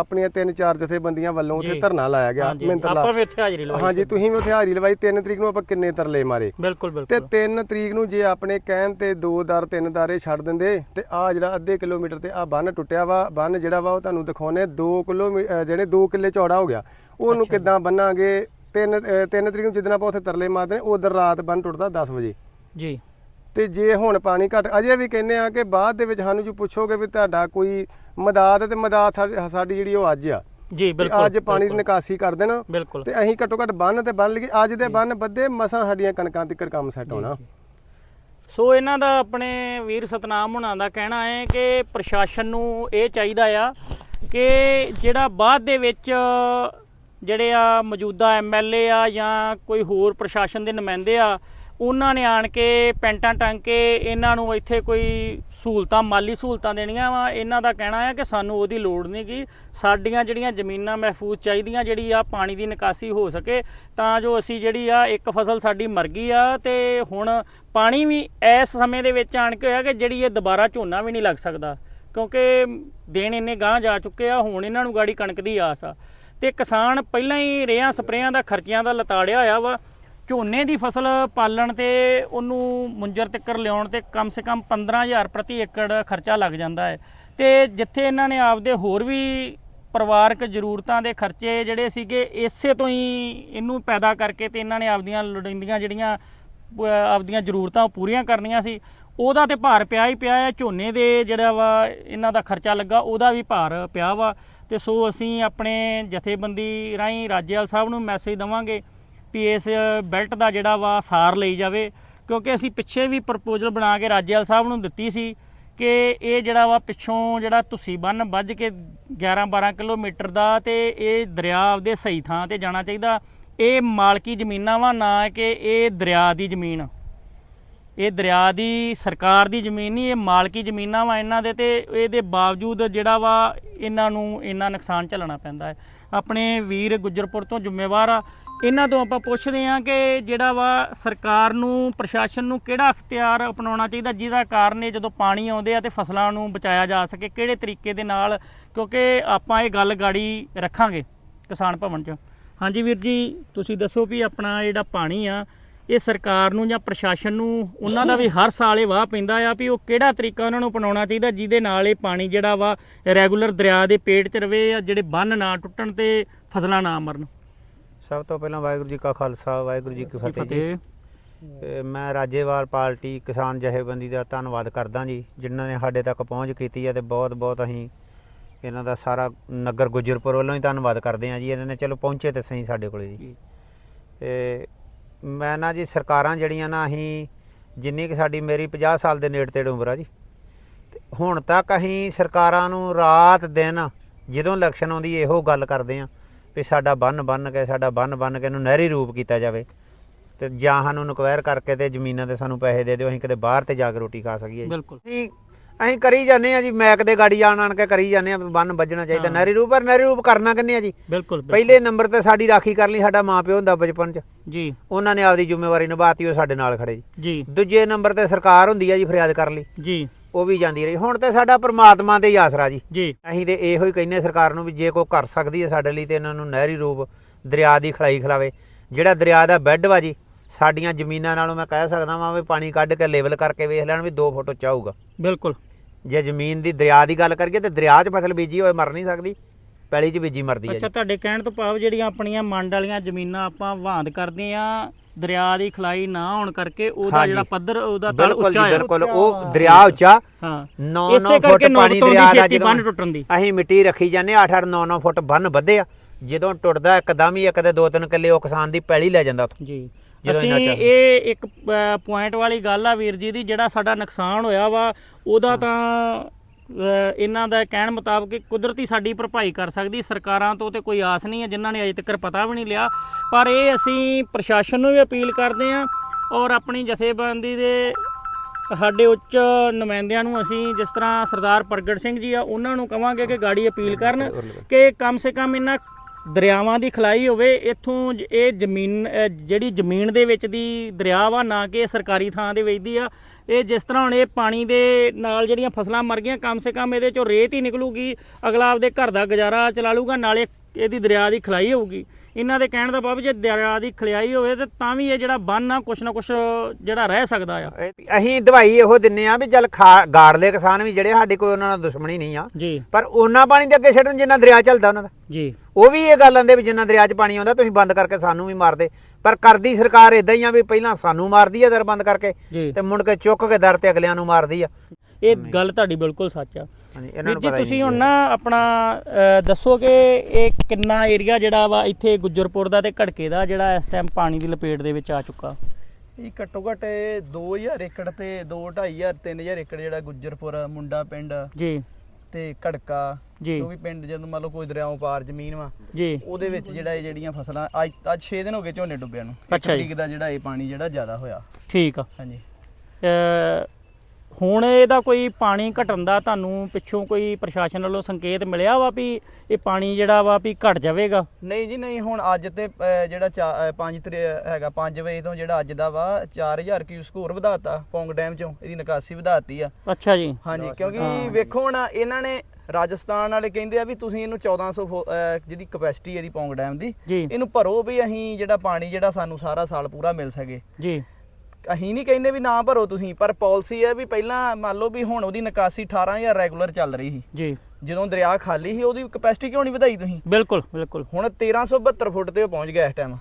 ਆਪਣੀਆਂ ਤਿੰਨ ਚਾਰ ਜਥੇਬੰਦੀਆਂ ਵੱਲੋਂ ਉੱਥੇ। ਧਰਨਾ ਲਾਇਆ ਗਿਆ ਹਾਂਜੀ। ਮਿੰਤਰ ਲਾ ਆਪਾਂ ਵੀ ਇੱਥੇ ਹਾਜ਼ਰੀ ਲਵਾਈ ਹਾਂਜੀ ਤੁਸੀਂ ਵੀ ਉੱਥੇ ਹਾਜ਼ਰੀ ਲਵਾਈ। 3 ਤਰੀਕ ਨੂੰ ਆਪਾਂ ਕਿੰਨੇ ਤਰਲੇ ਮਾਰੇ। ਬਿਲਕੁਲ ਤੇ ਬਿਲਕੁਲ 3 ਤਰੀਕ ਨੂੰ ਜੇ ਆਪਣੇ ਕਹਿਣ ਤੇ ਦੋ ਦਰ ਤਿੰਨ ਦਾਰੇ ਛੱਡ ਦਿੰਦੇ ਤੇ ਆ ਜਿਹੜਾ ਅੱਧੇ ਕਿਲੋਮੀਟਰ ਤੇ ਆ ਬੰਨ ਟੁੱਟਿਆ ਵਾ ਬੰਨ ਜਿਹੜਾ ਵਾ ਉਹ ਤੁਹਾਨੂੰ ਦਿਖਾਉਣੇ 2 ਕਿਲੋਮੀਟਰ ਜਿਹੜੇ 2 ਕਿੱਲੇ ਚੌੜਾ ਹੋ ਗਿਆ ਉਹਨੂੰ ਕਿੱਦਾਂ ਬੰਨਾਂਗੇ? 3 3 ਤਰੀਕ ਨੂੰ ਜਿੱਦਣ ਆਪਾਂ ਉੱਥੇ ਤਰਲੇ ਮਾਰਦੇ ਨੇ ਉਧਰ ਰਾਤ ਬੰਨ ਟੁੱਟਦਾ 10 ਵਜੇ। ਜੀ। ਤੇ ਜੇ ਹੁਣ ਪਾਣੀ ਘਟ ਅਜੇ ਵੀ ਕਹਿੰਦੇ ਆ ਕਿ ਬਾਅਦ ਦੇ ਵਿੱਚ ਸਾਨੂੰ ਜੋ ਪੁੱਛੋਗੇ ਵੀ ਤੁਹਾਡਾ ਕੋਈ ਮਦਦ ਤੇ ਮਦਦ ਸਾਡੀ ਜਿਹੜੀ ਉਹ ਅੱਜ ਆ। ਜੀ ਬਿਲਕੁਲ ਅੱਜ ਪਾਣੀ ਦੀ ਨਿਕਾਸੀ ਕਰ ਦੇਣਾ ਤੇ ਅਸੀਂ ਘੱਟੋ ਘੱਟ ਬੰਨ ਤੇ ਬੰਨ ਲਈਏ। ਅੱਜ ਦੇ ਬੰਨ ਬੱਦੇ ਮਸਾਂ ਸਾਡੀਆਂ ਕਣਕਾਂ ਤੱਕ ਕੰਮ ਸੈੱਟ ਹੋਣਾ। ਸੋ ਇਹਨਾਂ ਦਾ ਆਪਣੇ ਵੀਰ ਸਤਨਾਮ ਹੁਣਾਂ ਦਾ ਕਹਿਣਾ ਹੈ ਕਿ ਪ੍ਰਸ਼ਾਸਨ ਨੂੰ ਇਹ ਚਾਹੀਦਾ ਆ ਕਿ ਜਿਹੜਾ ਬਾਅਦ ਦੇ ਵਿੱਚ ਜਿਹੜੇ ਆ ਮੌਜੂਦਾ ਐਮਐਲਏ ਆ ਜਾਂ ਕੋਈ ਹੋਰ ਪ੍ਰਸ਼ਾਸਨ ਦੇ ਨੁਮਾਇੰਦੇ ਆ ਉਹਨਾਂ ਨੇ ਆਣ ਕੇ ਪੈਂਟਾਂ ਟੰਗ ਕੇ ਇਹਨਾਂ ਨੂੰ ਇੱਥੇ ਕੋਈ ਸਹੂਲਤਾਂ, ਮਾਲੀ ਸਹੂਲਤਾਂ ਦੇਣੀਆਂ ਵਾ। ਇਹਨਾਂ ਦਾ ਕਹਿਣਾ ਹੈ ਕਿ ਸਾਨੂੰ ਉਹਦੀ ਲੋੜ ਨਹੀਂ ਗੀ। ਸਾਡੀਆਂ ਜਿਹੜੀਆਂ ਜ਼ਮੀਨਾਂ ਮਹਿਫੂਜ਼ ਚਾਹੀਦੀਆਂ, ਜਿਹੜੀ ਆ ਪਾਣੀ ਦੀ ਨਿਕਾਸੀ ਹੋ ਸਕੇ, ਤਾਂ ਜੋ ਅਸੀਂ ਜਿਹੜੀ ਆ ਇੱਕ ਫਸਲ ਸਾਡੀ ਮਰ ਗਈ ਆ ਤੇ ਹੁਣ ਪਾਣੀ ਵੀ ਇਸ ਸਮੇਂ ਦੇ ਵਿੱਚ ਆਣ ਕੇ ਹੋਇਆ ਕਿ ਜਿਹੜੀ ਇਹ ਦੁਬਾਰਾ ਝੋਨਾ ਵੀ ਨਹੀਂ ਲੱਗ ਸਕਦਾ। ਕਿਉਂਕਿ ਦਿਨ ਇੰਨੇ ਗਾਂਹ ਜਾ ਚੁੱਕੇ ਆ, ਹੁਣ ਇਹਨਾਂ ਨੂੰ ਗਾੜੀ ਕਣਕ ਦੀ ਆਸ ਆ। ਤੇ ਕਿਸਾਨ ਪਹਿਲਾਂ ਹੀ ਰੇਹਾਂ, ਸਪਰੇਆਂ ਦਾ, ਖਰਚਿਆਂ ਦਾ ਲਤਾੜਿਆ ਹੋਇਆ ਵਾ। ਝੋਨੇ ਦੀ ਫਸਲ ਪਾਲਣ ਤੇ ਉਹਨੂੰ ਮੁੰਜਰ ਤੱਕਰ ਲਿਆਉਣ ਤੇ ਕਮ ਸੇ ਕਮ 15000 ਪ੍ਰਤੀ ਏਕੜ ਖਰਚਾ ਲੱਗ ਜਾਂਦਾ ਹੈ। ਤੇ ਜਿੱਥੇ ਇਹਨਾਂ ਨੇ ਆਪਦੇ ਹੋਰ ਵੀ ਪਰਿਵਾਰਕ ਜ਼ਰੂਰਤਾਂ ਦੇ ਖਰਚੇ ਜਿਹੜੇ ਸੀਗੇ, ਇਸੇ ਤੋਂ ਹੀ ਇਹਨੂੰ ਪੈਦਾ ਕਰਕੇ ਤੇ ਇਹਨਾਂ ਨੇ ਆਪਦੀਆਂ ਲੋੜੀਂਦੀਆਂ ਜਿਹੜੀਆਂ ਆਪਦੀਆਂ ਜ਼ਰੂਰਤਾਂ ਉਹ ਪੂਰੀਆਂ ਕਰਨੀਆਂ ਸੀ। ਉਹਦਾ ਤੇ ਭਾਰ ਪਿਆ ਹੀ ਪਿਆ ਹੈ। ਝੋਨੇ ਦੇ ਜਿਹੜਾ ਵਾ ਇਹਨਾਂ ਦਾ ਖਰਚਾ ਲੱਗਾ, ਉਹਦਾ ਵੀ ਭਾਰ ਪਿਆ ਵਾ। ਤੇ ਸੋ ਅਸੀਂ ਆਪਣੇ ਜਥੇਬੰਦੀ ਰਾਹੀਂ ਰਾਜੇਵਾਲ ਸਾਹਿਬ ਨੂੰ ਮੈਸੇਜ ਦਵਾਂਗੇ। ਵੀ ਇਸ ਬੈਲਟ ਦਾ ਜਿਹੜਾ ਵਾ ਸਾਰ ਲਈ ਜਾਵੇ, ਕਿਉਂਕਿ ਅਸੀਂ ਪਿੱਛੇ ਵੀ ਪ੍ਰਪੋਜ਼ਲ ਬਣਾ ਕੇ ਰਾਜੇਵਾਲ ਸਾਹਿਬ ਨੂੰ ਦਿੱਤੀ ਸੀ ਕਿ ਇਹ ਜਿਹੜਾ ਵਾ ਪਿੱਛੋਂ ਜਿਹੜਾ ਤੁਸੀਂ ਬੰਨ ਵੱਜ ਕੇ 11 12 ਕਿਲੋਮੀਟਰ ਦਾ ਤੇ ਇਹ ਦਰਿਆ ਆਪਦੇ ਸਹੀ ਥਾਂ ਤੇ ਜਾਣਾ ਚਾਹੀਦਾ। ਇਹ ਮਾਲਕੀ ਜ਼ਮੀਨਾਂ ਵਾ, ਨਾ ਕਿ ਇਹ ਦਰਿਆ ਦੀ ਜ਼ਮੀਨ। ਇਹ ਦਰਿਆ ਦੀ ਸਰਕਾਰ ਦੀ ਜ਼ਮੀਨ ਨਹੀਂ, ਇਹ ਮਾਲਕੀ ਜ਼ਮੀਨਾਂ ਵਾ ਇਹਨਾਂ ਦੇ ਤੇ ਇਹਦੇ ਬਾਵਜੂਦ ਜਿਹੜਾ ਵਾ ਇਹਨਾਂ ਨੂੰ ਇੰਨਾ ਨੁਕਸਾਨ ਝੱਲਣਾ ਪੈਂਦਾ ਹੈ। ਆਪਣੇ ਵੀਰ ਗੁੱਜਰਪੁਰ ਤੋਂ ਜ਼ਿੰਮੇਵਾਰ ਆ। ਇਹਨਾਂ ਤੋਂ ਆਪਾਂ ਪੁੱਛਦੇ ਹਾਂ ਕਿ ਜਿਹੜਾ ਵਾ ਸਰਕਾਰ ਨੂੰ, ਪ੍ਰਸ਼ਾਸਨ ਨੂੰ ਕਿਹੜਾ ਅਖਤਿਆਰ ਅਪਣਾਉਣਾ ਚਾਹੀਦਾ, ਜਿਹਦਾ ਕਾਰਨ ਇਹ ਜਦੋਂ ਪਾਣੀ ਆਉਂਦੇ ਆ ਤੇ ਫਸਲਾਂ ਨੂੰ ਬਚਾਇਆ ਜਾ ਸਕੇ, ਕਿਹੜੇ ਤਰੀਕੇ ਦੇ ਨਾਲ? ਕਿਉਂਕਿ ਆਪਾਂ ਇਹ ਗੱਲ ਗਾੜੀ ਰੱਖਾਂਗੇ ਕਿਸਾਨ ਭਵਨ 'ਚ। ਹਾਂਜੀ ਵੀਰ ਜੀ, ਤੁਸੀਂ ਦੱਸੋ ਵੀ ਆਪਣਾ ਜਿਹੜਾ ਪਾਣੀ ਆ, ਇਹ ਸਰਕਾਰ ਨੂੰ ਜਾਂ ਪ੍ਰਸ਼ਾਸਨ ਨੂੰ ਉਹਨਾਂ ਦਾ ਵੀ ਹਰ ਸਾਲ ਇਹ ਵਾਹ ਪੈਂਦਾ ਆ ਵੀ ਉਹ ਕਿਹੜਾ ਤਰੀਕਾ ਉਹਨਾਂ ਨੂੰ ਅਪਣਾਉਣਾ ਚਾਹੀਦਾ, ਜਿਹਦੇ ਨਾਲ ਇਹ ਪਾਣੀ ਜਿਹੜਾ ਵਾ ਰੈਗੂਲਰ ਦਰਿਆ ਦੇ ਪੇਟ 'ਚ ਰਵੇ ਜਾਂ ਜਿਹੜੇ ਬੰਨ ਨਾ ਟੁੱਟਣ ਤੇ ਫਸਲਾਂ ਨਾ ਮਰਨ। ਸਭ ਤੋਂ ਪਹਿਲਾਂ ਵਾਹਿਗੁਰੂ ਜੀ ਕਾ ਖਾਲਸਾ ਵਾਹਿਗੁਰੂ ਜੀ ਕੀ ਫਤਿਹ ਜੀ ਮੈਂ ਰਾਜੇਵਾਲ ਪਾਰਟੀ ਕਿਸਾਨ ਜਥੇਬੰਦੀ ਦਾ ਧੰਨਵਾਦ ਕਰਦਾ ਜੀ ਜਿਨ੍ਹਾਂ ਨੇ ਸਾਡੇ ਤੱਕ ਪਹੁੰਚ ਕੀਤੀ ਹੈ ਤੇ ਬਹੁਤ ਬਹੁਤ ਅਸੀਂ ਇਹਨਾਂ ਦਾ ਸਾਰਾ ਨਗਰ ਗੁਜਰਪੁਰ ਵੱਲੋਂ ਹੀ ਧੰਨਵਾਦ ਕਰਦੇ ਹਾਂ ਜੀ ਇਹਨਾਂ ਨੇ ਚਲੋ ਪਹੁੰਚੇ ਤੇ ਸਹੀ ਸਾਡੇ ਕੋਲੇ ਜੀ। ਤੇ ਮੈਂ ਨਾ ਜੀ ਸਰਕਾਰਾਂ ਜਿਹੜੀਆਂ ਨਾ ਅਸੀਂ ਜਿੰਨੀ ਕਿ ਸਾਡੀ ਮੇਰੀ 50 ਸਾਲ ਦੇ ਨੇੜੇ ਤੇੜੇ ਉਮਰ ਆ ਜੀ ਤੇ ਹੁਣ ਤੱਕ ਅਸੀਂ ਸਰਕਾਰਾਂ ਨੂੰ ਰਾਤ ਦਿਨ ਜਦੋਂ ਇਲੈਕਸ਼ਨ ਆਉਂਦੀ ਇਹੋ ਗੱਲ ਕਰਦੇ ਆ ਵੀ ਸਾਡਾ ਬੰਨ ਬੰਨ ਕੇ ਸਾਡਾ ਬੰਨ ਬੰਨ ਕੇ ਇਹਨੂੰ ਨਹਿਰੀ ਰੂਪ ਕੀਤਾ ਜਾਵੇ। ਤੇ ਜਾਂ ਸਾਨੂੰ ਨਕਵਾਇਰ ਕਰਕੇ ਤੇ ਜ਼ਮੀਨਾਂ ਤੇ ਸਾਨੂੰ ਪੈਸੇ ਦੇ ਦਿਓ ਅਸੀਂ ਕਿਤੇ ਬਾਹਰ ਤੇ ਜਾ ਕੇ ਰੋਟੀ ਖਾ ਸਕੀਏ। ਬਿਲਕੁਲ। ਅਸੀਂ ਅਸੀਂ ਕਰੀ ਜਾਂਦੇ ਆ ਜੀ ਮੈਕ ਦੇ ਗਾੜੀ ਆਣ ਆਣ ਕੇ ਕਰੀ ਜਾਂਦੇ ਆ ਬੰਨ ਵੱਜਣਾ ਚਾਹੀਦਾ। ਨਹਿਰੀ ਰੂਪ ਪਰ ਨਹਿਰੀ ਰੂਪ ਕਰਨਾ ਕਿੰਨੇ ਆ ਜੀ? ਬਿਲਕੁਲ। ਪਹਿਲੇ ਨੰਬਰ ਤੇ ਸਾਡੀ ਰਾਖੀ ਕਰ ਲਈ ਸਾਡਾ ਮਾਂ ਪਿਓ ਹੁੰਦਾ ਬਚਪਨ 'ਚ। ਜੀ। ਉਹਨਾਂ ਨੇ ਆਪਦੀ ਜ਼ਿੰਮੇਵਾਰੀ ਨਿਭਾਤੀ ਉਹ ਸਾਡੇ ਨਾਲ ਖੜੇ ਜੀ। ਦੂਜੇ ਨੰਬਰ ਤੇ ਸਰਕਾਰ ਹੁੰਦੀ ਆ ਜੀ ਫਰਿਆਦ ਕਰ ਲਈ। ਜੀ। ਉਹ ਵੀ ਜਾਂਦੀ ਰਹੀ। ਹੁਣ ਤੇ ਸਾਡਾ ਪ੍ਰਮਾਤਮਾ ਤੇ ਹੀ ਆਸਰਾ ਜੀ। ਜੀ। ਅਸੀਂ ਤੇ ਇਹੋ ਹੀ ਕਹਿੰਨੇ ਸਰਕਾਰ ਨੂੰ ਵੀ ਜੇ ਕੋਈ ਕਰ ਸਕਦੀ ਹੈ ਸਾਡੇ ਲਈ ਤੇ ਇਹਨਾਂ ਨੂੰ ਨਹਿਰੀ ਰੂਪ ਦਰਿਆ ਦੀ ਖਲਾਈ ਖਲਾਵੇ। ਜਿਹੜਾ ਦਰਿਆ ਦਾ ਬੈੱਡ ਵਾ ਜੀ ਸਾਡੀਆਂ ਜ਼ਮੀਨਾਂ ਨਾਲੋਂ ਮੈਂ ਕਹਿ ਸਕਦਾ ਵਾਂ ਵੀ ਪਾਣੀ ਕੱਢ ਕੇ ਲੈਵਲ ਕਰਕੇ ਵੇਖ ਲੈਣ ਵੀ 2 ਫੁੱਟ ਉੱਚਾ ਹੋਊਗਾ। ਬਿਲਕੁਲ। ਜੇ ਜ਼ਮੀਨ ਦੀ ਦਰਿਆ ਦੀ ਗੱਲ ਕਰੀਏ ਤੇ ਦਰਿਆ 'ਚ ਫਸਲ ਬੀਜੀ ਹੋਏ ਮਰ ਨਹੀਂ ਸਕਦੀ ਪੈਲੀ 'ਚ ਬੀਜੀ ਮਰਦੀ ਹੈ ਅੱਛਾ ਤੁਹਾਡੇ ਕਹਿਣ ਤੋਂ ਭਾਵ ਜਿਹੜੀਆਂ ਆਪਣੀਆਂ ਮੰਡ ਵਾਲੀਆਂ ਜ਼ਮੀਨਾਂ ਆਪਾਂ ਵਾਂਦ ਕਰਦੇ ਆ ਦਰਿਆ ਦੀ ਖਲਾਈ ਨਾ ਹੋਣ ਕਰਕੇ ਉਹਦਾ ਹਾਂਜੀ। ਜਿਹੜਾ ਪੱਧਰ ਉਹਦਾ ਤਲ ਬਿਲਕੁਲ ਜੀ ਉੱਚਾ ਹੈ। ਬਿਲਕੁਲ ਉਹ ਦਰਿਆ ਉੱਚਾ। ਹਾਂ। 9 ਇਸੇ 9 ਕਰਕੇ ਫੁੱਟ ਪਾਣੀ ਨੌਬਤ ਦਰਿਆ ਆਉਂਦੀ ਦਾ ਛੇਤੀ ਜਦੋਂ ਬੰਨ ਟੁੱਟਣ ਦੀ ਅਸੀਂ ਮਿੱਟੀ ਰੱਖੀ ਜਾਂਦੇ 8 8 9 9 ਫੁੱਟ ਬੰਨ ਵੱਧੇ ਆ। ਜਦੋਂ ਟੁੱਟਦਾ ਇੱਕਦਮ ਹੀ ਇੱਕ ਦੇ ਦੋ ਤਿੰਨ ਕਿੱਲੇ ਉਹ ਕਿਸਾਨ ਦੀ ਪੈਲੀ ਲੈ ਜਾਂਦਾ ਉੱਥੋਂ। ਜੀ। ਜਦੋਂ ਅਸੀਂ ਇਹ ਇੱਕ ਪੁਆਇੰਟ ਵਾਲੀ ਗੱਲ ਆ ਵੀਰ ਜੀ ਦੀ ਜਿਹੜਾ ਸਾਡਾ ਨੁਕਸਾਨ ਹੋਇਆ ਵਾ ਉਹਦਾ ਤਾਂ ਇਹਨਾਂ ਦਾ ਕਹਿਣ ਮੁਤਾਬਕ ਕੁਦਰਤੀ ਸਾਡੀ ਭਰਪਾਈ ਕਰ ਸਕਦੀ, ਸਰਕਾਰਾਂ ਤੋਂ ਤੇ ਕੋਈ ਆਸ ਨਹੀਂ ਹੈ, ਜਿਨ੍ਹਾਂ ਨੇ ਅਜੇ ਤੱਕ ਪਤਾ ਵੀ ਨਹੀਂ ਲਿਆ। ਪਰ ਇਹ ਅਸੀਂ ਪ੍ਰਸ਼ਾਸਨ ਨੂੰ ਵੀ ਅਪੀਲ ਕਰਦੇ ਹਾਂ ਔਰ ਆਪਣੀ ਜਥੇਬੰਦੀ ਦੇ ਸਾਡੇ ਉੱਚ ਨੁਮਾਇੰਦਿਆਂ ਨੂੰ ਅਸੀਂ ਜਿਸ ਤਰ੍ਹਾਂ ਸਰਦਾਰ ਪ੍ਰਗਟ ਸਿੰਘ ਜੀ ਆ, ਉਹਨਾਂ ਨੂੰ ਕਵਾਂਗੇ ਕਿ ਗਾੜੀ ਅਪੀਲ ਕਰਨ ਕਿ ਕਮ ਸੇ ਕਮ ਇਹਨਾਂ ਦਰਿਆਵਾਂ ਦੀ ਖਲਾਈ ਹੋਵੇ। ਇੱਥੋਂ ਜ- ਇਹ ਜ਼ਮੀਨ ਜਿਹੜੀ ਜ਼ਮੀਨ ਦੇ ਵਿੱਚ ਦੀ ਦਰਿਆ ਵਾ, ਨਾ ਕਿ ਇਹ ਸਰਕਾਰੀ ਥਾਂ ਦੇ ਵਿੱਚ ਦੀ ਆ ਇਹ ਜਿਸ ਤਰ੍ਹਾਂ ਹੁਣ ਇਹ ਪਾਣੀ ਦੇ ਨਾਲ ਜਿਹੜੀਆਂ ਫਸਲਾਂ ਮਰ ਗਈਆਂ ਕਮ ਸੇ ਕਮ ਇਹਦੇ ਚੋਂ ਰੇਤ ਹੀ ਨਿਕਲੂਗੀ ਅਗਲਾ ਆਪਦੇ ਘਰ ਦਾ ਗੁਜ਼ਾਰਾ ਚਲਾ ਲੂਗਾ ਨਾਲੇ ਇਹਦੀ ਦਰਿਆ ਦੀ ਖਲਾਈ ਹੋਊਗੀ। ਇਹਨਾਂ ਦੇ ਕਹਿਣ ਦਾ ਭਾਵ ਜੇ ਦਰਿਆ ਦੀ ਖਲਿਆਈ ਹੋਵੇ ਤੇ ਤਾਂ ਵੀ ਇਹ ਜਿਹੜਾ ਬੰਨ ਆ ਕੁਛ ਨਾ ਕੁਛ ਜਿਹੜਾ ਰਹਿ ਸਕਦਾ ਆ। ਅਸੀਂ ਦਵਾਈ ਇਹੋ ਦਿੰਨੇ ਆ ਵੀ ਖਾ- ਗਾੜ ਲਏ ਕਿਸਾਨ ਵੀ ਜਿਹੜੇ ਸਾਡੇ ਕੋਈ ਉਹਨਾਂ ਨਾਲ ਦੁਸ਼ਮਣੀ ਨਹੀਂ ਆ। ਜੀ। ਪਰ ਉਹਨਾਂ ਪਾਣੀ ਦੇ ਅੱਗੇ ਛੱਡਣ ਜਿੰਨਾ ਦਰਿਆ ਚੱਲਦਾ ਉਹਨਾਂ ਦਾ। ਜੀ। ਉਹ ਵੀ ਇਹ ਗੱਲ ਆਂਦੇ ਵੀ ਜਿੰਨਾ ਦਰਿਆ 'ਚ ਪਾਣੀ ਆਉਂਦਾ ਤੁਸੀਂ ਬੰਦ ਕਰਕੇ ਸਾਨੂੰ ਵੀ ਮਾਰਦੇ ਪਰ ਕਰਦੀ ਸਰਕਾਰ ਇਦਾਂ ਹੀ ਆ ਵੀ ਪਹਿਲਾਂ ਸਾਨੂੰ ਮਾਰਦੀ ਆ ਦਰ ਬੰਦ ਕਰਕੇ ਜੀ। ਤੇ ਮੁੜ ਕੇ ਚੁੱਕ ਕੇ ਦਰ ਤੇ ਅਗਲਿਆਂ ਨੂੰ ਮਾਰਦੀ ਆ। ਇਹ ਗੱਲ ਤੁਹਾਡੀ ਬਿਲਕੁਲ ਸੱਚ ਆ। ਹਾਂਜੀ ਇਹਨਾਂ ਵੀਰ ਨੂੰ ਜੀ ਪਤਾ ਹੀ ਤੁਸੀਂ ਨਹੀਂ ਹੁਣ ਨਾ ਆਪਣਾ ਦੱਸੋ ਕਿ ਇਹ ਕਿੰਨਾ ਏਰੀਆ ਜਿਹੜਾ ਵਾ ਇੱਥੇ ਗੁੱਜਰਪੁਰ ਦਾ ਤੇ ਘੜਕੇ ਦਾ ਜਿਹੜਾ ਇਸ ਟਾਈਮ ਪਾਣੀ ਦੀ ਲਪੇਟ ਦੇ ਵਿੱਚ ਆ ਚੁੱਕਾ? ਇਹ ਘੱਟੋ ਘੱਟ 2000 ਏਕੜ ਤੇ 2 2500 3000 ਏਕੜ ਜਿਹੜਾ ਗੁੱਜਰਪੁਰ ਮੁੰਡਾ ਪਿੰਡ ਜੀ। ਤੇ ਘੜਕਾ। ਜੀ। ਵੀ ਪਿੰਡ ਜਦੋਂ ਮੰਨ ਲਓ ਕੋਈ ਦਰਿਆਓਂ ਪਾਰ ਜ਼ਮੀਨ ਵਾ ਜੀ। ਉਹਦੇ ਵਿੱਚ ਜਿਹੜਾ ਇਹ ਜਿਹੜੀਆਂ ਫਸਲਾਂ ਅੱਜ ਅੱਜ 6 ਦਿਨ ਹੋ ਗਏ ਝੋਨੇ ਡੁੱਬਿਆਂ ਨੂੰ। ਅੱਛਾ ਜੀ। ਦਾ ਜਿਹੜਾ ਇਹ ਪਾਣੀ ਜਿਹੜਾ ਜ਼ਿਆਦਾ ਹੋਇਆ। ਠੀਕ ਆ। ਹਾਂਜੀ। ਅਹ, ਹੁਣ ਇਹਦਾ ਕੋਈ ਪਾਣੀ ਘਟਣ ਦਾ ਤੁਹਾਨੂੰ ਪਿੱਛੋਂ ਕੋਈ ਪ੍ਰਸ਼ਾਸਨ ਵੱਲੋਂ ਸੰਕੇਤ ਮਿਲਿਆ ਵਾ ਵੀ ਇਹ ਪਾਣੀ ਜਿਹੜਾ ਵਾ ਵੀ ਘਟ ਜਾਵੇਗਾ? ਨਹੀਂ ਜੀ ਨਹੀਂ ਹੁਣ ਅੱਜ ਤੇ ਜਿਹੜਾ 5 ਤਰੀ ਹੈਗਾ 5 ਵਜੇ ਤੋਂ ਜਿਹੜਾ ਅੱਜ ਦਾ ਵਾ 4000 ਕਿਊਸਕ ਹੋਰ ਵਧਾਤਾ ਪੌਂਗ ਡੈਮ ਚੋਂ ਇਹਦੀ ਨਿਕਾਸੀ ਵਧਾਤੀ ਆ। ਅੱਛਾ ਜੀ। ਹਾਂਜੀ। ਕਿਉਂਕਿ ਵੇਖੋ ਹੁਣ ਇਹਨਾਂ ਨੇ ਰਾਜਸਥਾਨ ਵਾਲੇ ਕਹਿੰਦੇ ਆ ਵੀ ਤੁਸੀਂ ਇਹਨੂੰ 1400 ਫੁ- ਅਹ, ਜਿਹਦੀ ਕਪੈਸਿਟੀ ਇਹਦੀ ਪੌਂਗ ਡੈਮ ਦੀ ਇਹਨੂੰ ਭਰੋ ਵੀ ਅਸੀਂ ਜਿਹੜਾ ਪਾਣੀ ਜਿਹੜਾ ਸਾਨੂੰ ਸਾਰਾ ਸਾਲ ਪੂਰਾ ਮਿਲ ਸਕੇ। ਜੀ। ਅਸੀਂ ਨਹੀਂ ਕਹਿੰਦੇ ਵੀ ਨਾ ਭਰੋ ਤੁਸੀਂ ਪਰ ਪਾਲਿਸੀ ਹੈ ਵੀ ਪਹਿਲਾਂ ਮੰਨ ਲਓ ਵੀ ਹੁਣ ਉਹਦੀ ਨਿਕਾਸੀ 18000 ਰੈਗੂਲਰ ਚੱਲ ਰਹੀ ਸੀ। ਜੀ। ਜਦੋਂ ਦਰਿਆ ਖਾਲੀ ਸੀ ਉਹਦੀ ਕਪੈਸਿਟੀ ਕਿਉਂ ਨਹੀਂ ਵਧਾਈ ਤੁਸੀਂ? ਬਿਲਕੁਲ ਬਿਲਕੁਲ। ਹੁਣ 1372 ਫੁੱਟ ਤੇ ਪਹੁੰਚ ਗਿਆ ਇਸ ਟਾਈਮ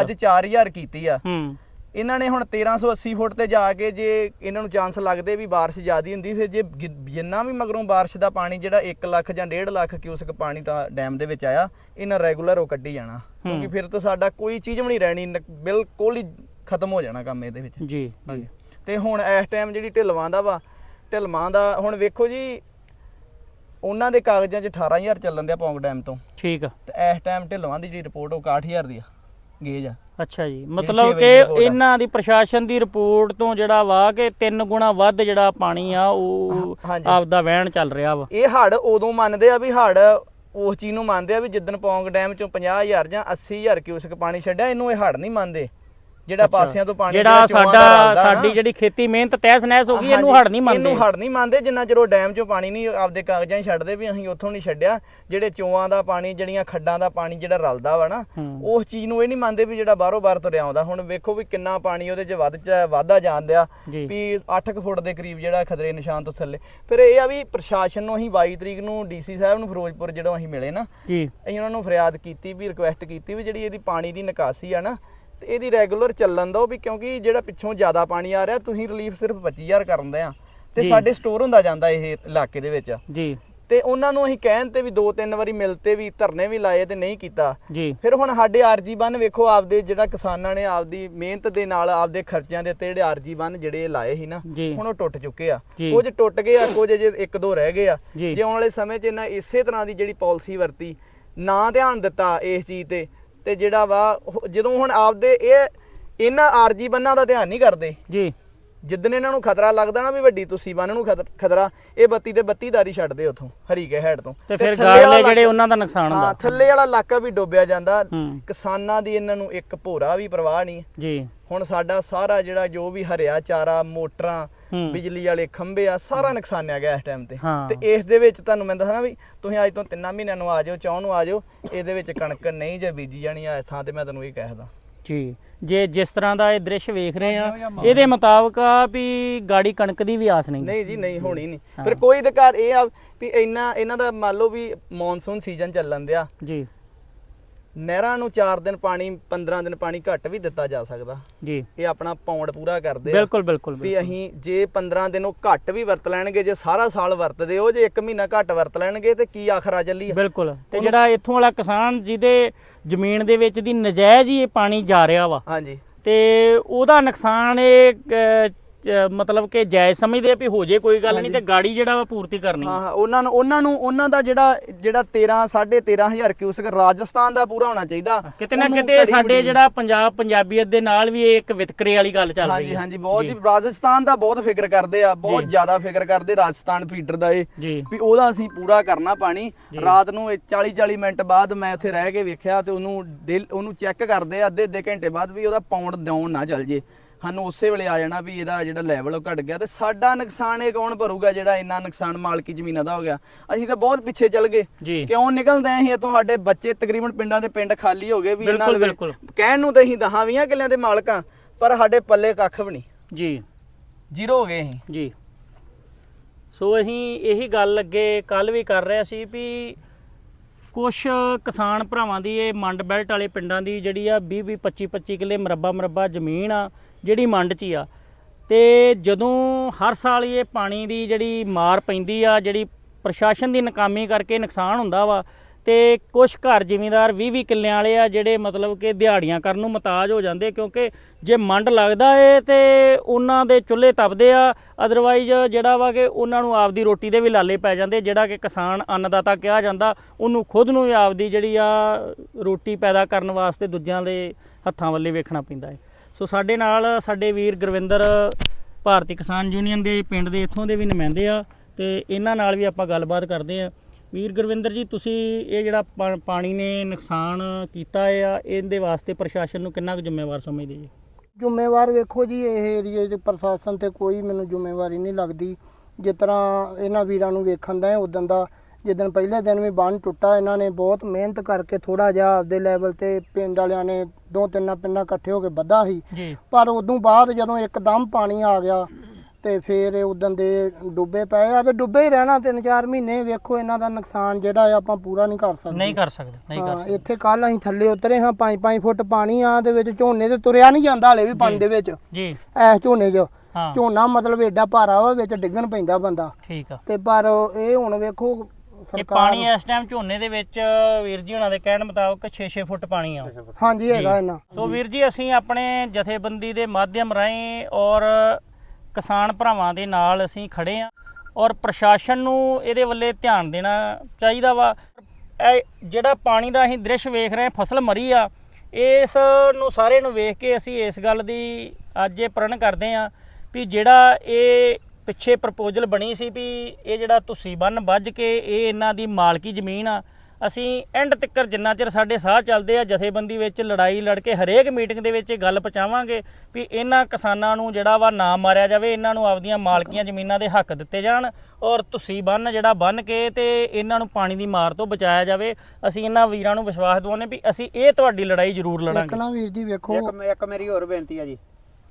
ਅੱਜ 4000 ਕੀਤੀ ਆ। ਹੂੰ। ਇਹਨਾਂ ਨੇ ਹੁਣ 1380 ਫੁੱਟ ਤੇ ਜਾ ਕੇ ਜੇ ਇਹਨਾਂ ਨੂੰ ਚਾਂਸ ਲੱਗਦੇ ਵੀ ਬਾਰਿਸ਼ ਜ਼ਿਆਦੀ ਹੁੰਦੀ ਫਿਰ ਜੇ ਜਿੰਨਾ ਵੀ ਮਗਰੋਂ ਬਾਰਿਸ਼ ਦਾ ਪਾਣੀ ਜਿਹੜਾ 1 ਲੱਖ ਜਾਂ 1.5 ਲੱਖ ਕਿਊਸਕ ਪਾਣੀ ਤਾਂ ਡੈਮ ਦੇ ਵਿੱਚ ਆਇਆ ਇਹਨਾਂ ਰੈਗੂਲਰ ਉਹ ਕੱਢੀ ਜਾਣਾ। ਕਿਉਂਕਿ ਫਿਰ ਤਾਂ ਸਾਡਾ ਕੋਈ ਚੀਜ਼ ਵੀ ਨਹੀਂ ਰਹਿਣੀ ਬਿਲਕੁਲ ਹੀ ਖਤਮ ਹੋ ਜਾਣਾ ਕੰਮ ਇਹਦੇ ਵਿੱਚ। ਜੀ ਹਾਂਜੀ। ਤੇ ਹੁਣ ਇਸ ਟਾਈਮ ਜਿਹੜੀ ਢਿਲਵਾਂ ਦਾ ਵਾ ਢਿਲਵਾਂ ਦਾ ਹੁਣ ਵੇਖੋ ਜੀ ਉਹਨਾਂ ਦੇ ਕਾਗਜ਼ਾਂ 'ਚ 18000 ਚੱਲਣ ਦਿਆ ਪੌਂਗ ਡੈਮ ਤੋਂ। ਠੀਕ ਆ। ਤੇ ਇਸ ਟਾਈਮ ਢਿਲਵਾਂ ਦੀ ਜਿਹੜੀ ਰਿਪੋਰਟ ਉਹ 61000 ਦੀ ਆ। ਗੇਜ ਆ ਅੱਛਾ ਜੀ ਮਤਲਬ ਕਿ। ਇਹਨਾਂ ਦੀ ਪ੍ਰਸ਼ਾਸਨ ਦੀ ਰਿਪੋਰਟ ਤੋਂ ਜਿਹੜਾ ਵਾ ਕਿ ਤਿੰਨ ਗੁਣਾ ਵੱਧ ਜਿਹੜਾ ਪਾਣੀ ਆ ਉਹ। ਆਪਦਾ ਵਹਿਣ ਚੱਲ ਰਿਹਾ ਵਾ ਇਹ ਹੜ ਉਦੋਂ ਮੰਨਦੇ ਆ ਵੀ ਹੜ ਉਸ ਚੀਜ਼ ਨੂੰ ਮੰਨਦੇ ਆ ਵੀ ਜਿੱਦਣ ਪੌਂਗ ਡੈਮ ਚੋਂ 50000 ਜਾਂ 80000 ਕਿਊਸਕ ਪਾਣੀ ਛੱਡਿਆ ਇਹਨੂੰ ਇਹ ਹੜ ਨਹੀਂ ਮੰਨਦੇ ਜਿਹੜਾ ਪਾਸਿਆਂ ਤੋਂ ਪਾਣੀ ਜਿਹੜਾ ਸਾਡਾ ਸਾਡੀ ਜਿਹੜੀ ਖੇਤੀ ਮਿਹਨਤ ਤਹਿਸ ਨਹਿਸ ਹੋ ਗਈ ਇਹਨੂੰ ਹੜ ਨਹੀਂ ਮੰਨਦੇ। ਇਹਨੂੰ ਹੜ ਨਹੀਂ ਮੰਨਦੇ ਜਿੰਨਾ ਚਿਰ ਉਹ ਡੈਮ ਚੋਂ ਪਾਣੀ ਨਹੀਂ ਆਪਦੇ ਕਾਗਜ਼ਾਂ 'ਚ ਛੱਡਦੇ ਵੀ ਅਸੀਂ ਉੱਥੋਂ ਨਹੀਂ ਛੱਡਿਆ। ਜਿਹੜੇ ਚੋਆਂ ਦਾ ਪਾਣੀ ਜਿਹੜੀਆਂ ਖੱਡਾਂ ਦਾ ਪਾਣੀ ਜਿਹੜਾ ਰਲਦਾ ਵਾ ਨਾ। ਉਸ ਚੀਜ਼ ਨੂੰ ਇਹ ਨਹੀਂ ਮੰਨਦੇ ਵੀ ਜਿਹੜਾ ਬਾਹਰੋਂ ਬਾਹਰ ਤੁਰਿਆ ਆਉਂਦਾ। ਹੁਣ ਵੇਖੋ ਵੀ ਕਿੰਨਾ ਪਾਣੀ ਉਹਦੇ 'ਚ ਵੱਧ ਚ ਵਾਧਾ ਜਾਂਦਿਆ। ਵੀ 8 ਫੁੱਟ ਦੇ ਕਰੀਬ ਜਿਹੜਾ ਖਤਰੇ ਨਿਸ਼ਾਨ ਤੋਂ ਥੱਲੇ। ਫਿਰ ਇਹ ਆ ਵੀ ਪ੍ਰਸ਼ਾਸਨ ਨੂੰ ਅਸੀਂ 22 ਤਰੀਕ ਨੂੰ ਡੀਸੀ ਸਾਹਿਬ ਨੂੰ ਫਿਰੋਜ਼ਪੁਰ ਜਦੋਂ ਅਸੀਂ ਮਿਲੇ ਨਾ ਜੀ। ਅਸੀਂ ਉਹਨਾਂ ਨੂੰ ਫਰਿਆਦ ਕੀਤੀ ਵੀ ਰਿਕੁਐਸਟ ਕੀਤੀ ਵੀ ਜਿਹੜੀ ਇਹਦੀ ਪਾਣੀ ਦੀ ਨਿਕਾਸੀ ਆ ਨਾ ਤੇ ਇਹਦੀ ਰੈਗੂਲਰ ਚੱਲਣ ਦਿਓ ਵੀ ਕਿਉਂਕਿ ਜਿਹੜਾ ਪਿੱਛੋਂ ਜ਼ਿਆਦਾ ਪਾਣੀ ਆ ਰਿਹਾ ਤੁਸੀਂ ਰਿਲੀਫ ਸਿਰਫ 25000 ਕਰਨ ਦੇ ਆ ਤੇ। ਸਾਡੇ ਸਟੋਰ ਹੁੰਦਾ ਜਾਂਦਾ ਇਹ ਇਲਾਕੇ ਦੇ ਵਿੱਚ ਜੀ ਤੇ ਉਹਨਾਂ ਨੂੰ ਅਸੀਂ ਕਹਿਣ ਤੇ ਵੀ ਦੋ ਤਿੰਨ ਵਾਰੀ ਮਿਲਤੇ ਵੀ ਧਰਨੇ ਵੀ ਲਾਏ ਤੇ ਨਹੀਂ ਕੀਤਾ ਫਿਰ ਹੁਣ ਸਾਡੇ ਆਰਜੀ ਬੰਨ ਵੇਖੋ ਆਪਦੇ ਜਿਹੜਾ ਕਿਸਾਨਾਂ ਨੇ ਆਪਦੀ ਮਿਹਨਤ ਦੇ ਨਾਲ ਆਪਦੇ ਖਰਚਿਆਂ ਦੇ ਉੱਤੇ ਜਿਹੜੇ ਆਰਜੀ ਬੰਨ ਜਿਹੜੇ ਲਾਏ ਸੀ ਨਾ। ਹੁਣ ਉਹ ਟੁੱਟ ਚੁੱਕੇ ਆ। ਕੁਝ ਟੁੱਟ ਗਏ ਆ ਕੁਝ ਜੇ ਇੱਕ ਦੋ ਰਹਿ ਗਏ ਆ। ਜੇ ਆਉਣ ਵਾਲੇ ਸਮੇਂ 'ਚ ਇਹਨਾਂ ਇਸੇ ਤਰ੍ਹਾਂ ਦੀ ਜਿਹੜੀ ਪਾਲਿਸੀ ਵਰਤੀ ਨਾ ਧਿਆਨ ਦਿੱਤਾ ਇਸ ਚੀਜ਼ ਤੇ ਤੇ ਜਿਹੜਾ ਵਾ ਉਹ- ਜਦੋਂ ਹੁਣ ਆਪਦੇ ਇਹ ਇਹਨਾਂ ਆਰਜੀ ਬੰਨਾਂ ਦਾ ਧਿਆਨ ਨਹੀਂ ਕਰਦੇ। ਜੀ। ਜਿੱਦਨ ਇਹਨਾਂ ਨੂੰ ਖਤਰਾ ਲੱਗਦਾ ਨਾ ਵੀ ਵੱਡੀ ਤੁਸੀਂ ਬੰਨ ਨੂੰ ਖਤਰ- ਖਤਰਾ ਇਹ ਬੱਤੀ ਤੇ ਬੱਤੀ ਦਾਰੀ ਛੱਡਦੇ ਉਥੋਂ ਹਰੀਕੇ ਹੈਡ ਤੋਂ। ਤੇ ਫਿਰ ਥੱਲੇ ਵਾਲਾ ਗਾਰਲੇ ਜਿਹੜੇ ਉਹਨਾਂ ਦਾ ਨੁਕਸਾਨ ਹਾਂ ਹੁੰਦਾ ਥੱਲੇ ਵਾਲਾ ਇਲਾਕਾ ਵੀ ਡੁੱਬਿਆ ਜਾਂਦਾ। ਹੂੰ। ਕਿਸਾਨਾਂ ਦੀ ਇਹਨਾਂ ਨੂੰ ਇੱਕ ਭੋਰਾ ਵੀ ਪਰਵਾਹ ਨਹੀਂ। ਜੀ। ਹੁਣ ਸਾਡਾ ਸਾਰਾ ਜਿਹੜਾ ਜੋ ਵੀ ਹਰਿਆ ਚਾਰਾ ਮੋਟਰਾਂ। ਬਿਜਲੀ ਵਾਲੇ ਖੰਭੇ ਆ ਸਾਰਾ ਨੁਕਸਾਨਿਆ ਗਿਆ ਇਸ ਟਾਈਮ ਤੇ। ਤੇ ਇਸ ਦੇ ਵਿੱਚ ਤੁਹਾਨੂੰ ਮੈਂ ਦੱਸਣਾ ਵੀ ਤੁਸੀਂ ਅੱਜ ਤੋਂ ਤਿੰਨਾਂ ਮਹੀਨਿਆਂ ਨੂੰ ਆ ਜਾਓ ਚੌਂ ਨੂੰ ਆ ਜਾਓ ਇਹਦੇ ਵਿੱਚ ਕਣਕ ਨਹੀਂ ਜੇ ਬੀਜੀ ਜਾਣੀ ਆ ਇਸ ਥਾਂ ਤੇ ਮੈਂ ਤੁਹਾਨੂੰ ਇਹ ਕਹਿਦਾ ਜੀ। ਜੇ ਜਿਸ ਤਰ੍ਹਾਂ ਦਾ ਇਹ ਦ੍ਰਿਸ਼ ਵੇਖ ਰਹੇ ਆ ਇਹਦੇ ਮੁਤਾਬਕ ਆ ਵੀ ਗਾੜੀ ਕਣਕ ਦੀ ਵੀ ਆਸ ਨਹੀਂ। ਨਹੀਂ ਜੀ ਨਹੀਂ ਹੋਣੀ ਨਹੀਂ। ਫਿਰ ਕੋਈ ਅਧਿਕਾਰ ਇਹ ਆ ਵੀ ਇੰਨਾ ਇਹਨਾਂ ਦਾ ਮੰਨ ਲਓ ਵੀ ਮੌਨਸੂਨ ਸੀਜ਼ਨ ਚੱਲਣ ਦਿਆ। ਜੀ। ਨਹਿਰਾਂ ਨੂੰ 4 ਦਿਨ ਪਾਣੀ 15 ਦਿਨ ਪਾਣੀ ਘੱਟ ਵੀ ਦਿੱਤਾ ਜਾ ਸਕਦਾ। ਜੀ। ਇਹ ਆਪਣਾ ਪੌਂਡ ਪੂਰਾ ਕਰਦੇ ਆ। ਬਿਲਕੁਲ ਬਿਲਕੁਲ ਵੀ ਅਸੀਂ ਜੇ 15 ਦਿਨ ਉਹ ਘੱਟ ਵੀ ਵਰਤ ਲੈਣਗੇ ਜੇ ਸਾਰਾ ਸਾਲ ਵਰਤਦੇ ਉਹ ਜੇ 1 ਮਹੀਨਾ ਘੱਟ ਵਰਤ ਲੈਣਗੇ ਤੇ ਕੀ ਆਖਰਾ ਚੱਲੀ ਬਿਲਕੁਲ। ਤੇ ਜਿਹੜਾ ਇੱਥੋਂ ਵਾਲਾ ਕਿਸਾਨ ਜਿਹਦੇ ਜ਼ਮੀਨ ਦੇ ਵਿੱਚ ਦੀ ਨਜਾਇਜ਼ ਹੀ ਇਹ ਪਾਣੀ ਜਾ ਰਿਹਾ ਵਾ ਹਾਂਜੀ। ਤੇ ਉਹਦਾ ਨੁਕਸਾਨ ਇਹ ਮਤਲਬ ਕਿ ਜਾਇਜ਼ ਸਮਝਦੇ ਆ ਵੀ ਹੋ ਜੇ ਕੋਈ ਗੱਲ ਨਹੀਂ ਤੇ ਗਾੜੀ ਜਿਹੜਾ ਵਾ ਪੂਰਤੀ ਕਰਨੀ ਹਾਂ ਹਾਂ ਉਹਨਾਂ ਨੂੰ ਉਹਨਾਂ ਨੂੰ ਉਹਨਾਂ ਦਾ ਜਿਹੜਾ ਜਿਹੜਾ 13 13500 ਕਿਊਸਕ ਰਾਜਸਥਾਨ ਦਾ ਪੂਰਾ ਹੋਣਾ ਚਾਹੀਦਾ। ਕਿਤੇ ਨਾ ਕਿਤੇ ਸਾਡੇ ਜਿਹੜਾ ਪੰਜਾਬ ਪੰਜਾਬੀਅਤ ਦੇ ਨਾਲ ਵੀ ਇਹ ਇੱਕ ਵਿਤਕਰੇ ਵਾਲੀ ਗੱਲ ਚੱਲ ਰਹੀ ਹੈ ਹਾਂਜੀ ਬਹੁਤ ਹੀ ਰਾਜਸਥਾਨ ਦਾ ਬਹੁਤ ਫਿਕਰ ਕਰਦੇ ਆ ਬਹੁਤ ਜ਼ਿਆਦਾ ਫਿਕਰ ਕਰਦੇ ਰਾਜਸਥਾਨ ਫੀਡਰ ਦਾ ਇਹ ਵੀ ਉਹਦਾ ਅਸੀਂ ਪੂਰਾ ਕਰਨਾ ਪਾਣੀ। ਰਾਤ ਨੂੰ 40 40 ਮਿੰਟ ਬਾਅਦ ਮੈਂ ਉੱਥੇ ਰਹਿ ਕੇ ਵੇਖਿਆ ਤੇ ਉਹਨੂੰ ਉਹਨੂੰ ਚੈੱਕ ਕਰਦੇ ਆ ਅੱਧੇ ਅੱਧੇ ਘੰਟੇ ਬਾਅਦ ਵੀ ਉਹਦਾ ਪਾਉਂਡ ਡਾਊਨ ਨਾ ਚੱਲ ਜੇ। ਸਾਨੂੰ ਉਸੇ ਵੇਲੇ ਆ ਜਾਣਾ ਵੀ ਇਹਦਾ ਜਿਹੜਾ ਲੈਵਲ ਉਹ ਘਟ ਗਿਆ ਤੇ ਸਾਡਾ ਨੁਕਸਾਨ ਇਹ ਕੌਣ ਭਰੂਗਾ ਜਿਹੜਾ ਇੰਨਾ ਨੁਕਸਾਨ ਮਾਲਕੀ ਜ਼ਮੀਨਾਂ ਦਾ ਹੋ ਗਿਆ? ਅਸੀਂ ਤਾਂ ਬਹੁਤ ਪਿੱਛੇ ਚੱਲ ਗਏ। ਕਿਉਂ ਨਿਕਲਦੇ ਆਂ ਅਸੀਂ ਇੱਥੋਂ ਸਾਡੇ ਬੱਚੇ ਤਕਰੀਬਨ ਪਿੰਡਾਂ ਦੇ ਪਿੰਡ ਖਾਲੀ ਹੋ ਗਏ ਵੀ ਇਹਨਾਂ। ਕਹਿਣ ਨੂੰ ਤਾਂ ਅਸੀਂ ਦਹਾਂ 20 ਕਿੱਲਿਆਂ ਦੇ ਮਾਲਕਾਂ ਪਰ ਸਾਡੇ ਪੱਲੇ ਕੱਖ ਵੀ ਨਹੀਂ। ਜੀ। ਜ਼ੀਰੋ ਹੋ ਗਏ ਅਸੀਂ। ਜੀ। ਸੋ ਅਸੀਂ ਇਹੀ ਗੱਲ ਅੱਗੇ ਕੱਲ ਵੀ ਕਰ ਰਿਹਾ ਸੀ ਵੀ ਕੁਝ ਕਿਸਾਨ ਭਰਾਵਾਂ ਦੀ ਇਹ ਮੰਡ ਬੈਲਟ ਵਾਲੇ ਪਿੰਡਾਂ ਦੀ ਜਿਹੜੀ ਆ 20 20 25 25 ਕਿੱਲੇ ਮਰੱਬਾ ਮਰੱਬਾ ਜ਼ਮੀਨ ਆ ਜਿਹੜੀ ਮੰਡ 'ਚ ਹੀ ਆ। ਤੇ ਜਦੋਂ ਹਰ ਸਾਲ ਇਹ ਪਾਣੀ ਦੀ ਜਿਹੜੀ ਮਾਰ ਪੈਂਦੀ ਆ, ਜਿਹੜੀ ਪ੍ਰਸ਼ਾਸਨ ਦੀ ਨਾਕਾਮੀ ਕਰਕੇ ਨੁਕਸਾਨ ਹੁੰਦਾ ਵਾ, ਤੇ ਕੁਝ ਘਰ ਜ਼ਿਮੀਂਦਾਰ 20 20 ਕਿੱਲਿਆਂ ਵਾਲੇ ਆ, ਜਿਹੜੇ ਮਤਲਬ ਕਿ ਦਿਹਾੜੀਆਂ ਕਰਨ ਨੂੰ ਮਤਾਜ ਹੋ ਜਾਂਦੇ, ਕਿਉਂਕਿ ਜੇ ਮੰਡ ਲੱਗਦਾ ਏ ਤੇ ਉਹਨਾਂ ਦੇ ਚੁੱਲ੍ਹੇ ਤਪਦੇ ਆ ਅਦਰਵਾਈਜ਼ ਜਿਹੜਾ ਵਾ ਕਿ ਉਹਨਾਂ ਨੂੰ ਆਪਦੀ ਰੋਟੀ ਦੇ ਵੀ ਲਾਲੇ ਪੈ ਜਾਂਦੇ, ਜਿਹੜਾ ਕਿ ਕਿਸਾਨ ਅੰਨਦਾਤਾ ਕਿਹਾ ਜਾਂਦਾ, ਉਹਨੂੰ ਖੁਦ ਨੂੰ ਵੀ ਆਪਦੀ ਜਿਹੜੀ ਆ ਰੋਟੀ ਪੈਦਾ ਕਰਨ ਵਾਸਤੇ ਦੂਜਿਆਂ ਦੇ ਹੱਥਾਂ ਵੱਲੇ ਵੇਖਣਾ ਪੈਂਦਾ ਏ। ਸੋ ਸਾਡੇ ਨਾਲ ਸਾਡੇ ਵੀਰ ਗੁਰਵਿੰਦਰ ਭਾਰਤੀ ਕਿਸਾਨ ਯੂਨੀਅਨ ਦੇ ਪਿੰਡ ਦੇ ਇੱਥੋਂ ਦੇ ਵੀ ਨੁਮਾਇੰਦੇ ਆ ਤੇ ਇਹਨਾਂ ਨਾਲ ਵੀ ਆਪਾਂ ਗੱਲਬਾਤ ਕਰਦੇ ਆ। ਵੀਰ ਗੁਰਵਿੰਦਰ ਜੀ, ਤੁਸੀਂ ਇਹ ਜਿਹੜਾ ਪਾ- ਪਾਣੀ ਨੇ ਨੁਕਸਾਨ ਕੀਤਾ ਆ, ਇਹਦੇ ਵਾਸਤੇ ਪ੍ਰਸ਼ਾਸਨ ਨੂੰ ਕਿੰਨਾ ਕੁ ਜ਼ਿੰਮੇਵਾਰ ਸਮਝਦੇ ਜੀ? ਜ਼ਿੰਮੇਵਾਰ ਵੇਖੋ ਜੀ, ਇਹ ਏਰੀਏ 'ਚ ਪ੍ਰਸ਼ਾਸਨ ਤੇ ਕੋਈ ਮੈਨੂੰ ਜ਼ਿੰਮੇਵਾਰੀ ਨਹੀਂ ਲੱਗਦੀ। ਜਿਸ ਤਰ੍ਹਾਂ ਇਹਨਾਂ ਵੀਰਾਂ ਨੂੰ ਵੇਖਣ ਦਾ ਉਦੋਂ ਦਾ ਜਿੱਦਣ ਪਹਿਲੇ ਦਿਨ ਵੀ ਬੰਨ ਟੁੱਟਾ ਇਹਨਾਂ ਨੇ ਬਹੁਤ ਮਿਹਨਤ ਕਰਕੇ ਥੋੜਾ ਜਿਹਾ ਆਪਦੇ ਲੈਵਲ ਤੇ ਪਿੰਡ ਵਾਲਿਆਂ ਨੇ ਦੋ ਤਿੰਨ ਪਿੰਡਾਂ ਇਕੱਠੇ ਹੋ ਕੇ ਬੱਧਾ ਸੀ। ਪਰ ਉਦੋਂ ਬਾਅਦ ਜਦੋਂ ਇੱਕਦਮ ਪਾਣੀ ਆ ਗਿਆ ਤੇ ਫਿਰ ਇਹ ਉਦੋਂ ਦੇ ਡੁੱਬੇ ਪਏ ਆ ਤੇ ਡੁੱਬੇ ਹੀ ਰਹਿਣਾ ਤਿੰਨ ਚਾਰ ਮਹੀਨੇ ਵੇਖੋ ਇਹਨਾਂ ਦਾ ਨੁਕਸਾਨ ਜਿਹੜਾ ਆਪਾਂ ਪੂਰਾ ਨਹੀਂ ਕਰ ਸਕਦੇ। ਨਹੀਂ ਕਰ ਸਕਦੇ ਨਹੀਂ ਕਰ ਹਾਂ ਇੱਥੇ ਕੱਲ ਅਸੀਂ ਥੱਲੇ ਉਤਰੇ ਹਾਂ 5-5 ਫੁੱਟ ਪਾਣੀ ਆ ਦੇ ਵਿੱਚ ਝੋਨੇ ਤੇ ਤੁਰਿਆ ਨਹੀਂ ਜਾਂਦਾ ਹਲੇ ਵੀ ਪਾਣੀ ਦੇ ਵਿੱਚ। ਜੀ। ਐਸ ਝੋਨੇ 'ਚ। ਝੋਨਾ ਮਤਲਬ ਏਡਾ ਭਾਰਾ ਵਾ ਵਿੱਚ ਡਿੱਗਣ ਪੈਂਦਾ ਬੰਦਾ। ਠੀਕ ਆ। ਤੇ ਪਰ ਇਹ ਹੁਣ ਵੇਖੋ ਇਹ ਸਰਕਾਰ ਪਾਣੀ ਇਸ ਟਾਈਮ ਝੋਨੇ ਦੇ ਵਿੱਚ ਵੀਰ ਜੀ ਉਹਨਾਂ ਦੇ ਕਹਿਣ ਮੁਤਾਬਕ 6-6 ਫੁੱਟ ਪਾਣੀ ਆ। ਹਾਂਜੀ ਹੈਗਾ ਇਹਨਾਂ ਸੋ ਵੀਰ ਜੀ ਅਸੀਂ ਆਪਣੇ ਜਥੇਬੰਦੀ ਦੇ ਮਾਧਿਅਮ ਰਾਹੀਂ ਔਰ ਕਿਸਾਨ ਭਰਾਵਾਂ ਦੇ ਨਾਲ ਅਸੀਂ ਖੜੇ ਆ ਔਰ ਪ੍ਰਸ਼ਾਸਨ ਨੂੰ ਇਹਦੇ ਵੱਲੇ ਧਿਆਨ ਦੇਣਾ ਚਾਹੀਦਾ ਵਾ। ਇਹ ਜਿਹੜਾ ਪਾਣੀ ਦਾ ਅਸੀਂ ਦ੍ਰਿਸ਼ ਵੇਖ ਰਹੇ ਫਸਲ ਮਰੀ ਆ ਇਸ ਨੂੰ ਸਾਰੇ ਨੂੰ ਵੇਖ ਕੇ ਅਸੀਂ ਇਸ ਗੱਲ ਦੀ ਅੱਜ ਇਹ ਪ੍ਰਣ ਕਰਦੇ ਆ ਵੀ ਜਿਹੜਾ ਇਹ ਪਿੱਛੇ ਪ੍ਰਪੋਜ਼ਲ ਬਣੀ ਸੀ ਵੀ ਇਹ ਜਿਹੜਾ ਤੁਸੀਂ ਬੰਨ ਵੱਜ ਕੇ ਇਹ ਇਹਨਾਂ ਦੀ ਮਾਲਕੀ ਜ਼ਮੀਨ ਆ ਅਸੀਂ ਐਂਡ ਤੱਕਰ ਜਿੰਨਾ ਚਿਰ ਸਾਡੇ ਸਾਹ ਚੱਲਦੇ ਆ ਜਥੇਬੰਦੀ ਵਿੱਚ ਲੜਾਈ ਲੜ ਕੇ ਹਰੇਕ ਮੀਟਿੰਗ ਦੇ ਵਿੱਚ ਇਹ ਗੱਲ ਪਹੁੰਚਾਵਾਂਗੇ ਵੀ ਇਹਨਾਂ ਕਿਸਾਨਾਂ ਨੂੰ ਜਿਹੜਾ ਵਾ ਨਾ ਮਾਰਿਆ ਜਾਵੇ ਇਹਨਾਂ ਨੂੰ ਆਪਦੀਆਂ ਮਾਲਕੀਆਂ ਜ਼ਮੀਨਾਂ ਦੇ ਹੱਕ ਦਿੱਤੇ ਜਾਣ ਔਰ ਤੁਸੀਂ ਬੰਨ ਜਿਹੜਾ ਬੰਨ ਕੇ ਤੇ ਇਹਨਾਂ ਨੂੰ ਪਾਣੀ ਦੀ ਮਾਰ ਤੋਂ ਬਚਾਇਆ ਜਾਵੇ ਅਸੀਂ ਇਹਨਾਂ ਵੀਰਾਂ ਨੂੰ ਵਿਸ਼ਵਾਸ ਦਿਵਾਉਂਦੇ ਵੀ ਅਸੀਂ ਇਹ ਤੁਹਾਡੀ ਲੜਾਈ ਜ਼ਰੂਰ ਇੱਕ ਲੜਾਂਗੇ ਨਾ ਵੀਰ ਜੀ ਵੇਖੋ। ਇੱਕ ਇੱਕ ਮੇਰੀ ਹੋਰ ਬੇਨਤੀ ਆ ਜੀ।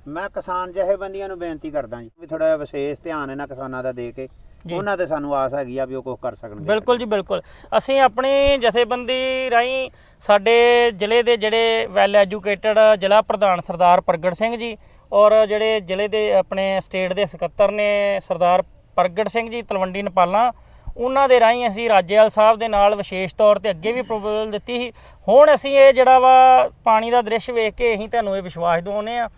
ਮੈਂ ਕਿਸਾਨ ਜਥੇਬੰਦੀਆਂ ਨੂੰ ਬੇਨਤੀ ਕਰਦਾ ਜੀ ਵੀ ਥੋੜਾ ਵਿਸ਼ੇਸ਼ ਧਿਆਨ ਇਹਨਾਂ ਕਿਸਾਨਾਂ ਦਾ ਦੇ ਕੇ। ਉਹਨਾਂ ਤੇ ਸਾਨੂੰ ਆਸ ਹੈਗੀ ਆ ਵੀ ਉਹ ਕੁਝ ਕਰ ਸਕਣਗੇ। ਬਿਲਕੁਲ ਜੀ ਬਿਲਕੁਲ। ਅਸੀਂ ਆਪਣੀ ਜਥੇਬੰਦੀ ਰਾਹੀਂ ਸਾਡੇ ਜ਼ਿਲ੍ਹੇ ਦੇ ਜਿਹੜੇ ਵੈਲ ਐਜੂਕੇਟਡ ਜ਼ਿਲ੍ਹਾ ਪ੍ਰਧਾਨ ਸਰਦਾਰ ਪ੍ਰਗਟ ਸਿੰਘ ਜੀ ਔਰ ਜਿਹੜੇ ਜ਼ਿਲ੍ਹੇ ਦੇ ਆਪਣੇ ਸਟੇਟ ਦੇ ਸਕੱਤਰ ਨੇ ਸਰਦਾਰ ਪ੍ਰਗਟ ਸਿੰਘ ਜੀ ਤਲਵੰਡੀ ਨਪਾਲਾਂ ਉਹਨਾਂ ਦੇ ਰਾਹੀਂ ਅਸੀਂ ਰਾਜੇਵਾਲ ਸਾਹਿਬ ਦੇ ਨਾਲ ਵਿਸ਼ੇਸ਼ ਤੌਰ ਤੇ ਅੱਗੇ ਵੀ ਪ੍ਰਪੋਜ਼ਲ ਦਿੱਤੀ ਸੀ। ਹੁਣ ਅਸੀਂ ਇਹ ਜਿਹੜਾ ਵਾ ਪਾਣੀ ਦਾ ਦ੍ਰਿਸ਼ ਵੇਖ ਕੇ ਅਸੀਂ ਤੁਹਾਨੂੰ ਇਹ ਵਿਸ਼ਵਾਸ ਦਿਵਾਉਂਦੇ ਆ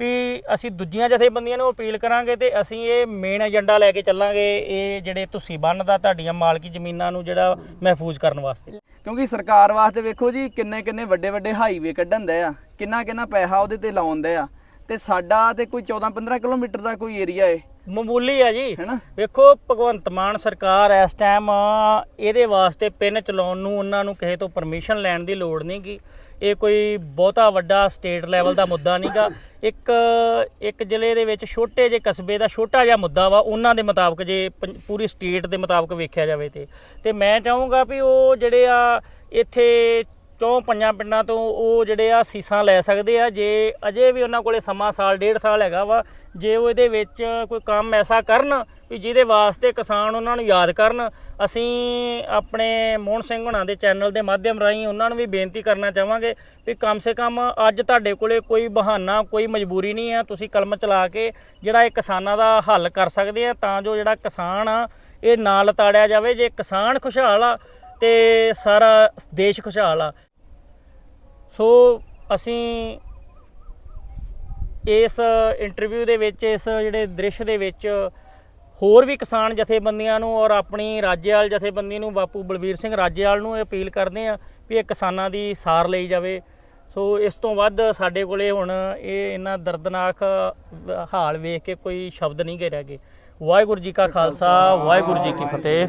ਵੀ ਅਸੀਂ ਦੂਜੀਆਂ ਜਥੇਬੰਦੀਆਂ ਨੂੰ ਅਪੀਲ ਕਰਾਂਗੇ ਤੇ ਅਸੀਂ ਇਹ ਮੇਨ ਏਜੰਡਾ ਲੈ ਕੇ ਚੱਲਾਂਗੇ ਇਹ ਜਿਹੜੇ ਤੁਸੀਂ ਬੰਨ ਦਾ ਤੁਹਾਡੀਆਂ ਮਾਲਕੀ ਜ਼ਮੀਨਾਂ ਨੂੰ ਜਿਹੜਾ ਮਹਿਫੂਜ਼ ਕਰਨ ਵਾਸਤੇ। ਕਿਉਂਕਿ ਸਰਕਾਰ ਵਾਸਤੇ ਵੇਖੋ ਜੀ ਕਿੰਨੇ ਕਿੰਨੇ ਵੱਡੇ ਵੱਡੇ ਹਾਈਵੇ ਕੱਢਣ ਦੇ ਆ ਕਿੰਨਾ ਕਿੰਨਾ ਪੈਸਾ ਉਹਦੇ ਤੇ ਲਾਉਂਦੇ ਆ। ਤੇ ਸਾਡਾ ਤੇ ਕੋਈ 14 15 ਕਿਲੋਮੀਟਰ ਦਾ ਕੋਈ ਏਰੀਆ ਏ। ਮਾਮੂਲੀ ਹੈ ਜੀ। ਹੈਨਾ ਵੇਖੋ ਭਗਵੰਤ ਮਾਨ ਸਰਕਾਰ ਇਸ ਟਾਈਮ ਇਹਦੇ ਵਾਸਤੇ ਪਿੰਨ ਚਲਾਉਣ ਨੂੰ ਉਹਨਾਂ ਨੂੰ ਕਿਸੇ ਤੋਂ ਪਰਮਿਸ਼ਨ ਲੈਣ ਦੀ ਲੋੜ ਨਹੀਂ ਗੀ ਇਹ ਕੋਈ ਬਹੁਤਾ ਵੱਡਾ ਸਟੇਟ ਲੈਵਲ ਦਾ ਮੁੱਦਾ ਨਹੀਂਗਾ। ਇੱਕ ਇੱਕ ਜ਼ਿਲ੍ਹੇ ਦੇ ਵਿੱਚ ਛੋਟੇ ਜਿਹੇ ਕਸਬੇ ਦਾ ਛੋਟਾ ਜਿਹਾ ਮੁੱਦਾ ਵਾ, ਉਹਨਾਂ ਦੇ ਮੁਤਾਬਕ ਜੇ ਪੰ- ਪੂਰੀ ਸਟੇਟ ਦੇ ਮੁਤਾਬਕ ਵੇਖਿਆ ਜਾਵੇ ਤੇ। ਤੇ ਮੈਂ ਚਾਹੂੰਗਾ ਵੀ ਉਹ ਜਿਹੜੇ ਆ ਇੱਥੇ ਚੌਂ ਪੰਜਾਂ ਪਿੰਡਾਂ ਤੋਂ ਉਹ ਜਿਹੜੇ ਆ ਸੀਸਾਂ ਲੈ ਸਕਦੇ ਆ। ਜੇ ਅਜੇ ਵੀ ਉਹਨਾਂ ਕੋਲੇ ਸਮਾਂ ਸਾਲ, ਡੇਢ ਸਾਲ ਹੈਗਾ ਵਾ, ਜੇ ਉਹ ਇਹਦੇ ਵਿੱਚ ਕੋਈ ਕੰਮ ਐਸਾ ਕਰਨ ਵੀ ਜਿਹਦੇ ਵਾਸਤੇ ਕਿਸਾਨ ਉਹਨਾਂ ਨੂੰ ਯਾਦ ਕਰਨ, ਅਸੀਂ ਆਪਣੇ ਮੋਹਨ ਸਿੰਘ ਹੁਣਾਂ ਦੇ ਚੈਨਲ ਦੇ ਮਾਧਿਅਮ ਰਾਹੀਂ ਉਹਨਾਂ ਨੂੰ ਵੀ ਬੇਨਤੀ ਕਰਨਾ ਚਾਹਾਂਗੇ ਵੀ ਕਮ ਸੇ ਕਮ ਅੱਜ ਤੁਹਾਡੇ ਕੋਲੇ ਕੋਈ ਬਹਾਨਾ, ਕੋਈ ਮਜਬੂਰੀ ਨਹੀਂ ਆ, ਤੁਸੀਂ ਕਲਮ ਚਲਾ ਕੇ ਜਿਹੜਾ ਇਹ ਕਿਸਾਨਾਂ ਦਾ ਹੱਲ ਕਰ ਸਕਦੇ ਆ, ਤਾਂ ਜੋ ਜਿਹੜਾ ਕਿਸਾਨ ਆ, ਇਹ ਨਾ ਲਤਾੜਿਆ ਜਾਵੇ, ਜੇ ਕਿਸਾਨ ਖੁਸ਼ਹਾਲ ਆ ਤੇ ਸਾਰਾ ਦੇਸ਼ ਖੁਸ਼ਹਾਲ ਆ। ਸੋ ਅਸੀਂ ਇਸ ਇੰਟਰਵਿਊ ਦੇ ਵਿੱਚ, ਇਸ ਜਿਹੜੇ ਦ੍ਰਿਸ਼ ਦੇ ਵਿੱਚ ਹੋਰ ਵੀ ਕਿਸਾਨ ਜਥੇਬੰਦੀਆਂ ਨੂੰ ਔਰ ਆਪਣੀ ਰਾਜੇਵਾਲ ਜਥੇਬੰਦੀ ਨੂੰ, ਬਾਪੂ ਬਲਵੀਰ ਸਿੰਘ ਰਾਜੇਵਾਲ ਨੂੰ ਇਹ ਅਪੀਲ ਕਰਦੇ ਆ ਵੀ ਇਹ ਕਿਸਾਨਾਂ ਦੀ ਸਾਰ ਲਈ ਜਾਵੇ। ਸੋ ਇਸ ਤੋਂ ਵੱਧ ਸਾਡੇ ਕੋਲੇ ਹੁਣ ਇਹ ਇਹਨਾਂ ਦਰਦਨਾਕ ਹਾਲ ਵੇਖ ਕੇ ਕੋਈ ਸ਼ਬਦ ਨਹੀਂ ਗਏ ਰਹਿ ਗਏ ਵਾਹਿਗੁਰੂ ਜੀ ਕਾ ਖਾਲਸਾ, ਵਾਹਿਗੁਰੂ ਜੀ ਕੀ ਫਤਿਹ।